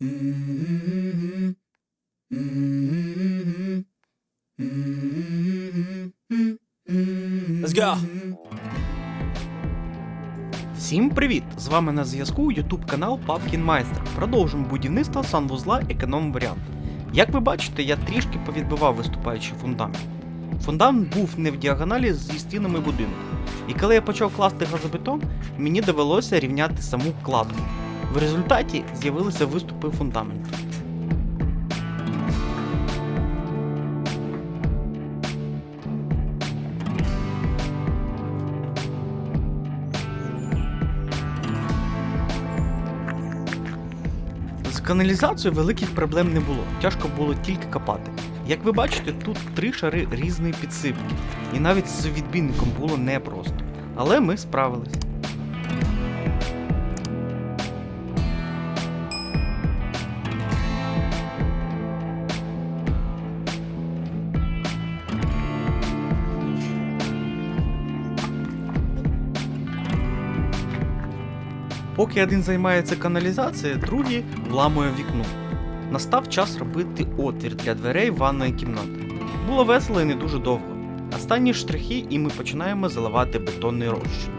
Let's go. Всім привіт! З вами на зв'язку YouTube канал Папкін Майстер. Продовжуємо будівництво санвузла економ варіант. Як ви бачите, я трішки повідбивав виступаючий фундамент. Фундамент був не в діагоналі зі стінами будинку. І коли я почав класти газобетон, мені довелося рівняти саму кладку. В результаті з'явилися виступи фундаменту. З каналізацією великих проблем не було, тяжко було тільки копати. Як ви бачите, тут три шари різної підсипки, і навіть з відбійником було непросто. Але ми справились. Поки один займається каналізацією, другий вламує вікно. Настав час робити отвір для дверей ванної кімнати. Було весело і не дуже довго. Останні штрихи, і ми починаємо заливати бетонний розчин.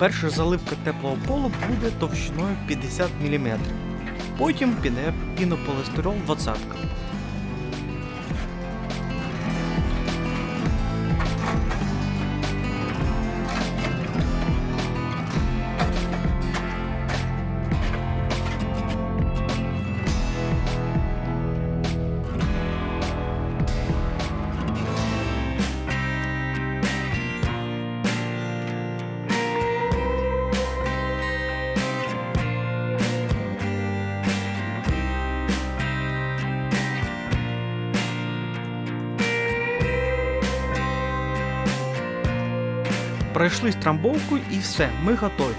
Перша заливка теплого полу буде товщиною 50 мм. Потім піде пінополістирол 20. Пройшли трамбовку і все, ми готові.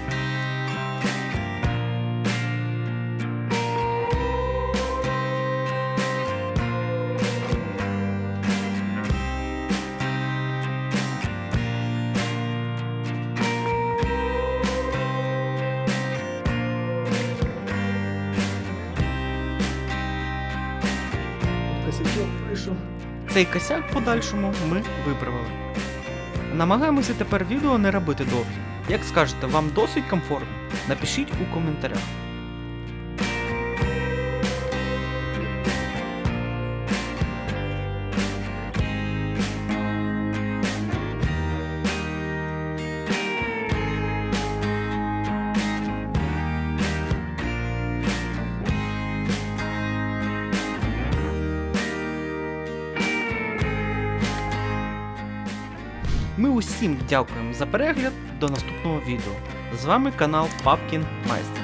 Цей косяк в подальшому ми виправили. Намагаємося тепер відео не робити довгі. Як скажете, вам досить комфортно? Напишіть у коментарях. Ми усім дякуємо за перегляд. До наступного відео. З вами канал Папкін Майстер.